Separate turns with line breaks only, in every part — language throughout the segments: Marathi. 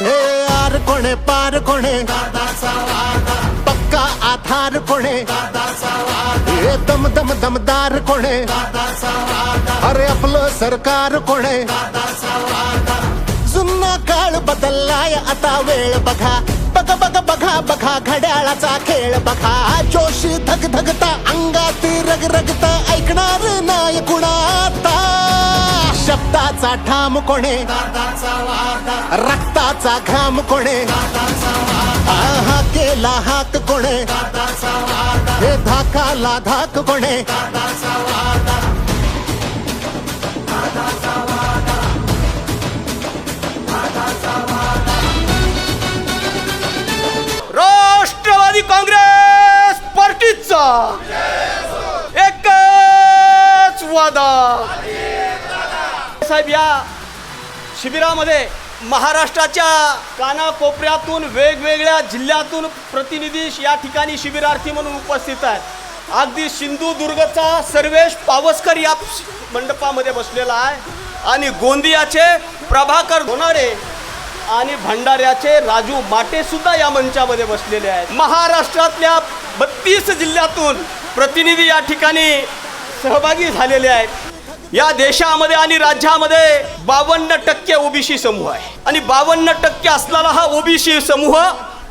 हे आर कोणे पार कोणे? पक्का आधार कोणे? हे दम दम दमदार कोणे? अरे आपलं सरकार कोणे? जुन्ना काळ बदललाय आता वेळ बघा. बघ बघ बघा बघा घड्याळाचा खेळ बघा. जोशी धग धगता अंगात रग रगता ऐकणार नाही कुणा. शब्दाचा ठाम कोणे? रक्ताचा घाम कोणे? हा केला हाक कोणे? हे धाकाला धाक कोणे?
राष्ट्रवादी काँग्रेस पार्टीचा एकच वादा. साहेब या शिबिरामध्ये महाराष्ट्राच्या कानाकोपऱ्यातून वेगवेगळ्या जिल्ह्यातून प्रतिनिधी या ठिकाणी शिबिरार्थी म्हणून उपस्थित आहेत. अगदी सिंधुदुर्गचा सर्वेश पावसकर या मंडपामध्ये बसलेला आहे. आणि गोंदियाचे प्रभाकर होणारे आणि भंडाऱ्याचे राजू माटे सुद्धा या मंचामध्ये बसलेले आहेत. महाराष्ट्रातल्या बत्तीस जिल्ह्यातून प्रतिनिधी या ठिकाणी सहभागी झालेले आहेत. या देशामध्ये आणि राज्यामध्ये बावन्न टक्के ओबीसी समूह आहे. आणि बावन्न टक्के असलेला हा ओबीसी समूह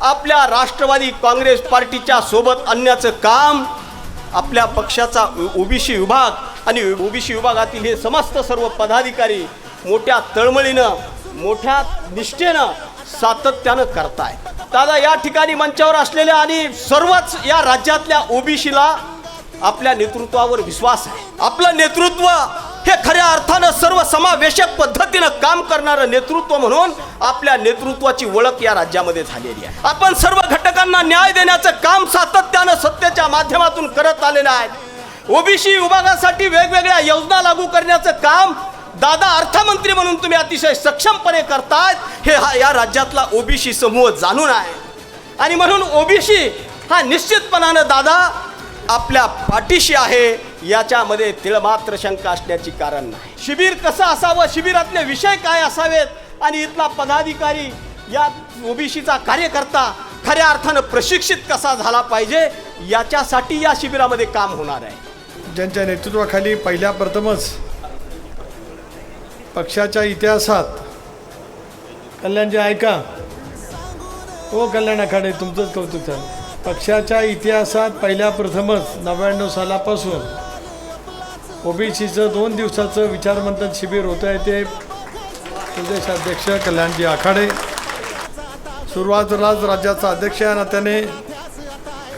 आपल्या राष्ट्रवादी काँग्रेस पार्टीच्या सोबत आणण्याचं काम आपल्या पक्षाचा ओबीसी विभाग आणि ओबीसी विभागातील हे समस्त सर्व पदाधिकारी मोठ्या तळमळीनं मोठ्या निष्ठेनं सातत्यानं करताय दादा या ठिकाणी मंचावर असलेल्या आणि सर्वच या राज्यातल्या ओबीसीला आपल्या नेतृत्वावर विश्वास आहे. आपलं नेतृत्व हे खऱ्या अर्थानं सर्व समावेशक पद्धतीनं काम करणारं नेतृत्व म्हणून आपल्या नेतृत्वाची ओळख या राज्यामध्ये झालेली आहे. आपण सर्व घटकांना न्याय देण्याचं काम सातत्यानं सत्तेच्या माध्यमातून करत आलेलं आहे. ओबीसी विभागासाठी वेगवेगळ्या योजना लागू करण्याचं काम दादा अर्थमंत्री म्हणून तुम्ही अतिशय सक्षमपणे करतायत हे हा या राज्यातला ओबीसी समूह जाणून आहे. आणि म्हणून ओबीसी हा निश्चितपणानं दादा आपल्या पाठीशी आहे. याच्यामध्ये तिळमात्र शंका असण्याची कारण नाही. शिबिर कसं असावं? शिबिरातले विषय काय असावेत? आणि इथला पदाधिकारी या ओबीसीचा कार्यकर्ता खऱ्या अर्थानं प्रशिक्षित कसा झाला पाहिजे? याच्यासाठी या शिबिरामध्ये काम होणार आहे.
ज्यांच्या नेतृत्वाखाली पहिल्या प्रथमच पक्षाच्या इतिहासात कल्याणजी ऐका. हो कल्याण आखाडे तुमचंच कौतुक झालं. पक्षाच्या इतिहासात पहिल्या प्रथमच नव्याण्णव सालापासून ओबीसीचं दोन दिवसाचं विचारमंथन शिबिर होतं आहे ते प्रदेशाध्यक्ष कल्याणजी आखाडे सुरुवातीलाच राज्याचा अध्यक्ष या नात्याने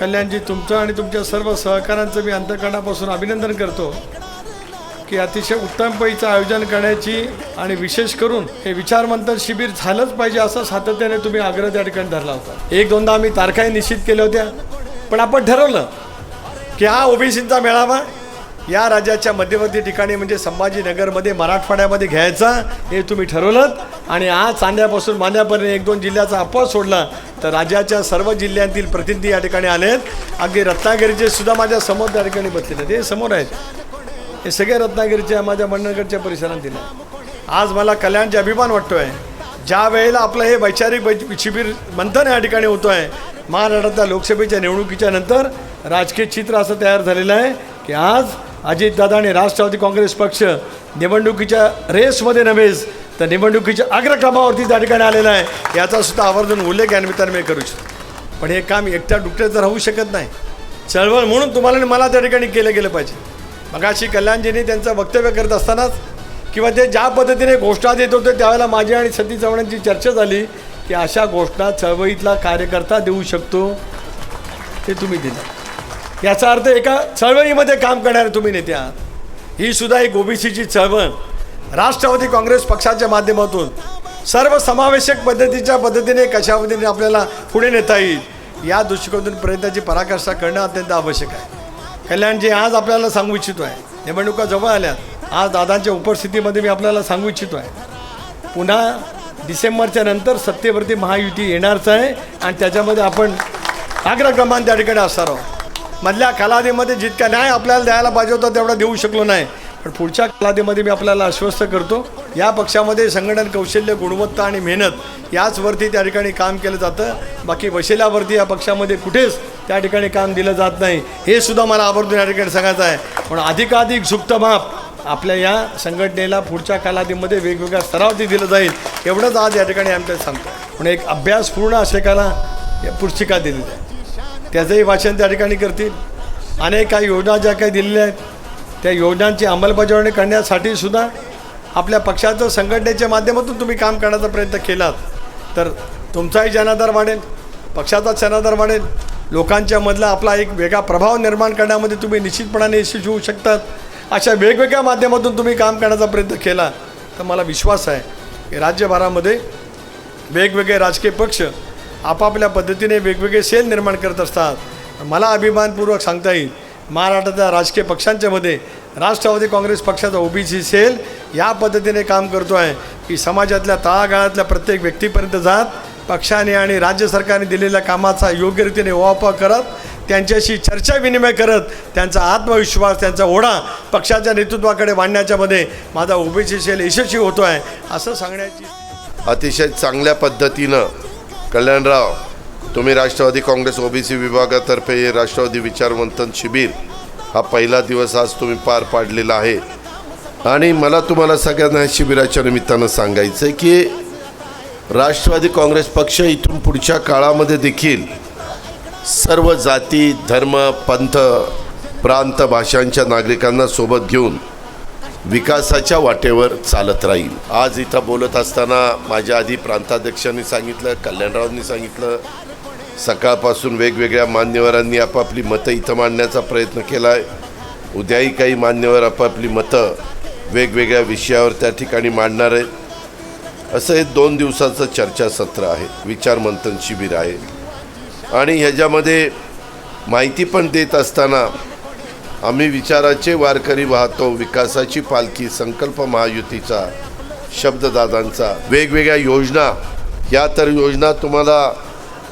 कल्याणजी तुमचं आणि तुमच्या सर्व सहकाऱ्यांचं मी अंतकरणापासून अभिनंदन करतो की अतिशय उत्तम पैचं आयोजन करण्याची आणि विशेष करून हे विचारमंथन शिबिर झालंच पाहिजे असं सातत्याने तुम्ही आग्रह त्या ठिकाणी धरला होता. एक दोनदा आम्ही तारखाही निश्चित केल्या होत्या. पण आपण ठरवलं की हा ओबीसीचा मेळावा या राज्याच्या मध्यवर्ती ठिकाणी म्हणजे संभाजीनगरमध्ये मराठवाड्यामध्ये घ्यायचा हे तुम्ही ठरवलं आणि आज चांद्यापासून मांद्यापर्यंत एक दोन जिल्ह्याचा अपवाद सोडला तर राज्याच्या सर्व जिल्ह्यांतील प्रतिनिधी या ठिकाणी आलेत अगदी रत्नागिरीचे सुद्धा माझ्यासमोर त्या ठिकाणी बसलेले ते समोर आहेत. हे सगळे रत्नागिरीच्या माझ्या मंडणगडच्या परिसरातील आज मला कल्याणचे अभिमान वाटतो आहे ज्या वेळेला आपलं हे वैचारिक वै- शिबिर मंथन या ठिकाणी होतो आहे महाराष्ट्रातल्या लोकसभेच्या निवडणुकीच्या नंतर राजकीय चित्र असं तयार झालेलं आहे की आज अजितदादा आणि राष्ट्रवादी काँग्रेस पक्ष निवडणुकीच्या रेसमध्ये नव्हेच तर निवडणुकीच्या अग्रक्रमावरती त्या ठिकाणी आलेला आहे. याचा सुद्धा आवर्जून उल्लेख या निमित्ताने मी करू शकतो पण हे काम एकट्या दुकट्याचं राहू शकत नाही. चळवळ म्हणून तुम्हाला आणि मला त्या ठिकाणी केलं गेलं पाहिजे. मगाशी कल्याणजींनी त्यांचं वक्तव्य करत असतानाच किंवा ते ज्या पद्धतीने घोषणा देत होते त्यावेळेला माझी आणि सती चव्हाणांची चर्चा झाली की अशा घोषणा चळवळीतला कार्यकर्ता देऊ शकतो ते तुम्ही दिलं. याचा अर्थ एका चळवळीमध्ये काम करणारे तुम्ही नेते आहात. ही सुद्धा एक ओबीसीची चळवळ. राष्ट्रवादी काँग्रेस पक्षाच्या माध्यमातून सर्व समावेशक पद्धतीच्या पद्धतीने कशा पद्धतीने आपल्याला पुढे नेता येईल या दृष्टिकोनातून प्रयत्नाची पराकाष्ठा करणं अत्यंत आवश्यक आहे. कल्याणजी आज आपल्याला सांगू इच्छितो आहे निवडणुका जवळ आल्यात आज दादांच्या उपस्थितीमध्ये मी आपल्याला सांगू इच्छितो आहे. पुन्हा डिसेंबरच्या नंतर सत्तेवरती महायुती येणारच आहे आणि त्याच्यामध्ये आपण अग्रक्रमांक त्या ठिकाणी असणार आहोत. मधल्या कालावधीमध्ये जितका न्याय आपल्याला द्यायला पाहिजे होता तेवढा देऊ शकलो नाही. पण पुढच्या कालावधीमध्ये मी आपल्याला आश्वस्त करतो या पक्षामध्ये संघटन कौशल्य गुणवत्ता आणि मेहनत याचवरती त्या ठिकाणी काम केलं जातं. बाकी वशिल्यावरती या पक्षामध्ये कुठेच त्या ठिकाणी काम दिलं जात नाही. हे सुद्धा मला आवर्जून या ठिकाणी सांगायचं आहे. पण अधिकाधिक सुप्त माप आपल्या या संघटनेला पुढच्या कालावधीमध्ये वेगवेगळ्या स्तरावरती दिलं जाईल एवढंच आज या ठिकाणी आमच्या सांगतो. पण एक अभ्यासपूर्ण अशेकाला या पुस्तिका दिलेली आहे त्याचंही वाचन त्या ठिकाणी करतील. अनेक काही योजना ज्या काही दिलेल्या आहेत त्या योजनांची अंमलबजावणी करण्यासाठी सुद्धा आपल्या पक्षाचं संघटनेच्या माध्यमातून तुम्ही काम करण्याचा प्रयत्न केलात. तर तुमचाही जनाधार वाढेल पक्षाचा जनाधार वाढेल. लोकांच्या मधला आपला एक वेगळा प्रभाव निर्माण करण्यामध्ये तुम्ही निश्चितपणाने यशस्वी होऊ शकतात. अशा वेगवेगळ्या माध्यमातून तुम्ही काम करण्याचा प्रयत्न केला. तर मला विश्वास आहे की राज्यभरामध्ये वेगवेगळे राजकीय पक्ष आपापल्या पद्धतीने वेगवेगळे सेल निर्माण करत असतात. मला अभिमानपूर्वक सांगता येईल महाराष्ट्राच्या राजकीय पक्षांच्यामध्ये राष्ट्रवादी काँग्रेस पक्षाचा ओबीसी सेल या पद्धतीने काम करतो आहे. की समाजातल्या तळागाळातल्या प्रत्येक व्यक्तीपर्यंत जात पक्षाने आणि राज्य सरकारने दिलेल्या कामाचा योग्यरीतीने वापर करत त्यांच्याशी चर्चा विनिमय करत त्यांचा आत्मविश्वास त्यांचा ओढा पक्षाच्या नेतृत्वाकडे मांडण्याच्यामध्ये माझा ओबीसी सेल यशस्वी होतो आहे असं सांगण्याची
अतिशय चांगल्या पद्धतीनं कल्याणराव तुम्ही राष्ट्रवादी काँग्रेस ओबीसी विभागातर्फे राष्ट्रवादी विचारवंतन शिबिर हा पहिला दिवस आज तुम्ही पार पाडलेला आहे. आणि मला तुम्हाला सगळ्यांना शिबिराच्या निमित्तानं सांगायचं आहे की राष्ट्रवादी काँग्रेस पक्ष इथून पुढच्या काळामध्ये देखील सर्व जाती धर्म पंथ प्रांत भाषांच्या नागरिकांना सोबत घेऊन विकासाच्या वाटेवर चालत राहील. आज इथं बोलत असताना माझ्या आधी प्रांताध्यक्षांनी सांगितलं कल्याणरावांनी सांगितलं सकाळपासून वेगवेगळ्या मान्यवरांनी आपापली मतं इथं मांडण्याचा प्रयत्न केला आहे उद्याही काही मान्यवर आपापली मतं वेगवेगळ्या विषयावर त्या ठिकाणी मांडणार आहेत. असं हे दोन दिवसाचं चर्चासत्र आहे. विचारमंथन शिबिर आहे. आणि ह्याच्यामध्ये माहिती पण देत असताना आम्ही विचाराचे वारकरी वाहतो विकासाची पालखी संकल्प महायुतीचा शब्ददादांचा. वेगवेगळ्या योजना या तर योजना तुम्हाला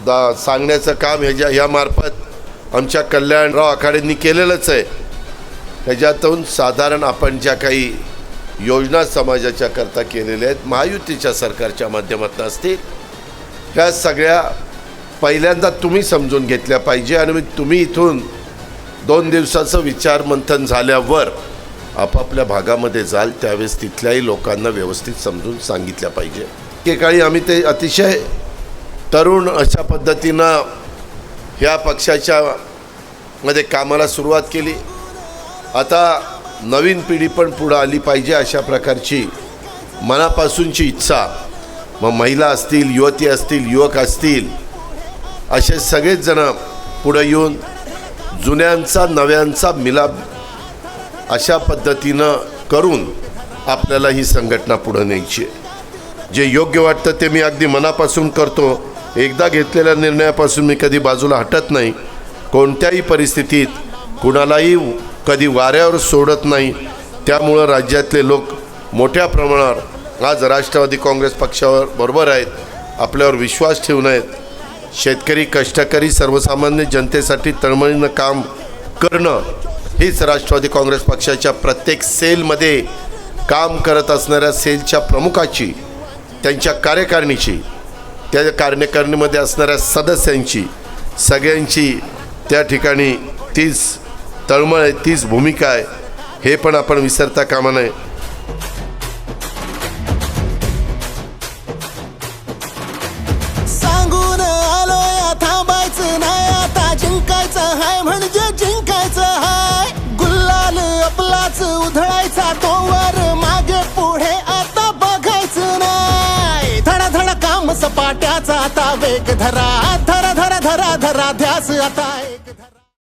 दा सांगण्याचं काम ह्याच्या ह्यामार्फत आमच्या कल्याणराव आखाडेंनी केलेलंच आहे. ह्याच्यातून साधारण आपण ज्या काही योजना समाजाच्या करता केलेल्या आहेत महायुतीच्या सरकारच्या माध्यमातून असतील ह्या सगळ्या पहिल्यांदा तुम्ही समजून घेतल्या पाहिजे आणि तुम्ही इथून दोन दिवसाचं विचारमंथन झाल्यावर आपापल्या भागामध्ये जाल त्यावेळेस तिथल्याही लोकांना व्यवस्थित समजून सांगितल्या पाहिजे. एकेकाळी आम्ही ते अतिशय तरुण अशा पद्धतीनं ह्या पक्षाच्या मध्ये कामाला सुरुवात केली. आता नवीन पिढी पण पुढं आली पाहिजे अशा प्रकारची मनापासूनची इच्छा. मग महिला असतील युवती असतील युवक असतील असे सगळेच जण पुढं येऊन जुन्यांचा नव्यांचा मिलाप अशा पद्धतीनं करून आपल्याला ही संघटना पुढं न्यायची आहे. जे योग्य वाटतं ते मी अगदी मनापासून करतो. एकदा घेतलेल्या निर्णयापासून मी कधी बाजूला हटत नाही. कोणत्याही परिस्थितीत कुणालाही कधी वाऱ्यावर सोडत नाही. त्यामुळं राज्यातले लोक मोठ्या प्रमाणावर आज राष्ट्रवादी काँग्रेस पक्षावर बरोबर आहेत. आपल्यावर विश्वास ठेवून आहेत शेतकरी कष्टकरी सर्वसामान्य जनतेसाठी तळमळीनं काम करणं हीच राष्ट्रवादी काँग्रेस पक्षाच्या प्रत्येक सेलमध्ये काम करत असणाऱ्या सेलच्या प्रमुखाची त्यांच्या कार्यकारिणीची त्या कार्यकारिणीमध्ये असणाऱ्या सदस्यांची सगळ्यांची त्या ठिकाणी तीच तळमळ आहे तीच भूमिका आहे हे पण आपण विसरता कामा नये.
आता वेग धरा धरा धरा धरा धरा ध्यास आता एक.